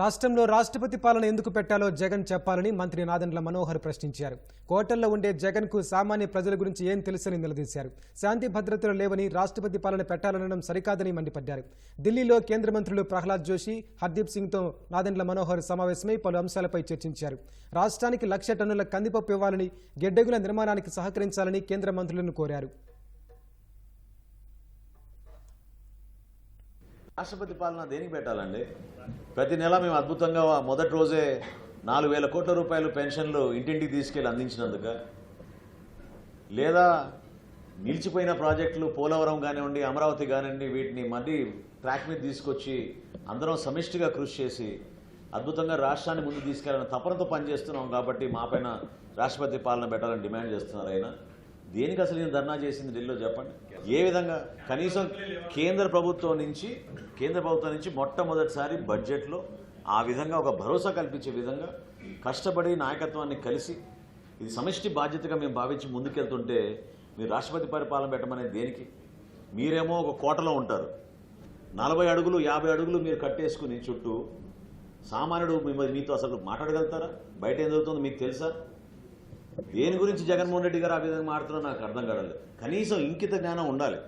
రాష్ట్రంలో రాష్ట్రపతి పాలన ఎందుకు పెట్టాలో జగన్ చెప్పాలని మంత్రి నాదెండ్ల మనోహర్ ప్రశ్నించారు. కోటల్లో ఉండే జగన్కు సామాన్య ప్రజల గురించి ఏం తెలుసని నిలదీశారు. శాంతి భద్రతలు లేవని రాష్ట్రపతి పాలన పెట్టాలనడం సరికాదని మండిపడ్డారు. ఢిల్లీలో కేంద్ర మంత్రులు ప్రహ్లాద్ జోషి హర్దీప్ సింగ్తో నాదెండ్ల మనోహర్ సమావేశమై పలు అంశాలపై చర్చించారు. రాష్ట్రానికి లక్ష టన్నుల కందిపప్పు ఇవ్వాలని గెడ్డగుల నిర్మాణానికి సహకరించాలని కేంద్ర మంత్రులను కోరారు. రాష్ట్రపతి పాలన దేనికి పెట్టాలండి? ప్రతి నెల మేము అద్భుతంగా మొదటి రోజే నాలుగు వేల కోట్ల రూపాయలు పెన్షన్లు ఇంటింటికి తీసుకెళ్ళి అందించినందుక. లేదా నిలిచిపోయిన ప్రాజెక్టులు పోలవరం కానివ్వండి అమరావతి కానివ్వండి వీటిని మళ్ళీ ట్రాక్ మీద తీసుకొచ్చి అందరం సమిష్టిగా కృషి చేసి అద్భుతంగా రాష్ట్రాన్ని ముందు తీసుకెళ్ళాలని తపనతో పనిచేస్తున్నాం కాబట్టి మా పైన రాష్ట్రపతి పాలన పెట్టాలని డిమాండ్ చేస్తున్నారు ఆయన. దేనికి అసలు నేను ధర్నా చేసింది ఢిల్లీలో చెప్పండి? ఏ విధంగా? కనీసం కేంద్ర ప్రభుత్వం నుంచి కేంద్ర ప్రభుత్వం నుంచి మొట్టమొదటిసారి బడ్జెట్లో ఆ విధంగా ఒక భరోసా కల్పించే విధంగా కష్టపడి నాయకత్వాన్ని కలిసి ఇది సమిష్టి బాధ్యతగా మేము భావించి ముందుకెళ్తుంటే మీరు రాష్ట్రపతి పరిపాలన పెట్టమనేది దేనికి? మీరేమో ఒక కోటలో ఉంటారు. నలభై అడుగులు యాభై అడుగులు మీరు కట్టేసుకుని చుట్టూ సామాన్యుడు మిమ్మల్ని మీతో అసలు మాట్లాడగలుగుతారా? బయట ఏం జరుగుతుందో మీకు తెలుసా? దేని గురించి జగన్మోహన్ రెడ్డి గారు ఆ విధంగా మాట్లాడుతున్నా నాకు అర్థం కావట్లేదు కనీసం ఇంకిత జ్ఞానం ఉండాలి.